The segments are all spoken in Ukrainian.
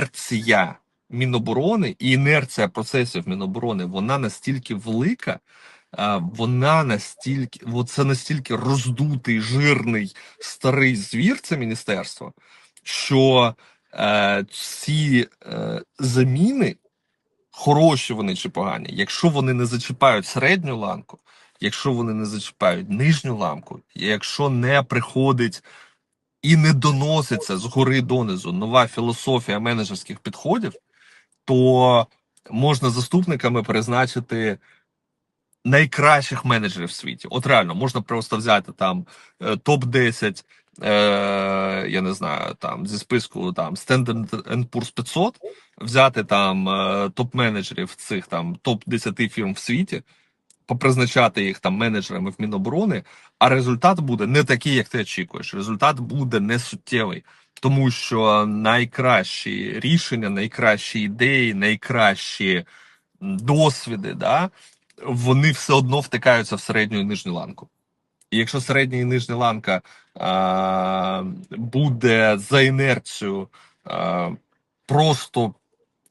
інерція Міноборони і інерція процесів Міноборони вона настільки велика, вона настільки, це настільки роздутий, жирний, старий звір, це міністерство, що е, ці е, заміни, хороші вони чи погані, якщо вони не зачіпають середню ланку, якщо вони не зачіпають нижню ламку, якщо не приходить і не доноситься згори донизу нова філософія менеджерських підходів, то можна заступниками призначити найкращих менеджерів в світі. От реально можна просто взяти там е, топ 10 е, я не знаю, там зі списку там Standard Poor's 500, взяти там е, топ-менеджерів цих там топ 10 фірм в світі, попризначати їх там менеджерами в Міноборони, а результат буде не такий, як ти очікуєш. Результат буде не суттєвий, тому що найкращі рішення, найкращі ідеї, найкращі досвіди, да, вони все одно втикаються в середню і нижню ланку. І якщо середня і нижня ланка а, буде за інерцією а, просто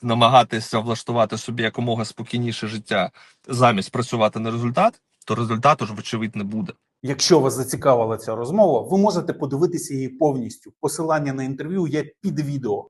намагатися влаштувати собі якомога спокійніше життя замість працювати на результат, то результату ж вочевидь не буде. Якщо вас зацікавила ця розмова, ви можете подивитися її повністю. Посилання на інтерв'ю є під відео.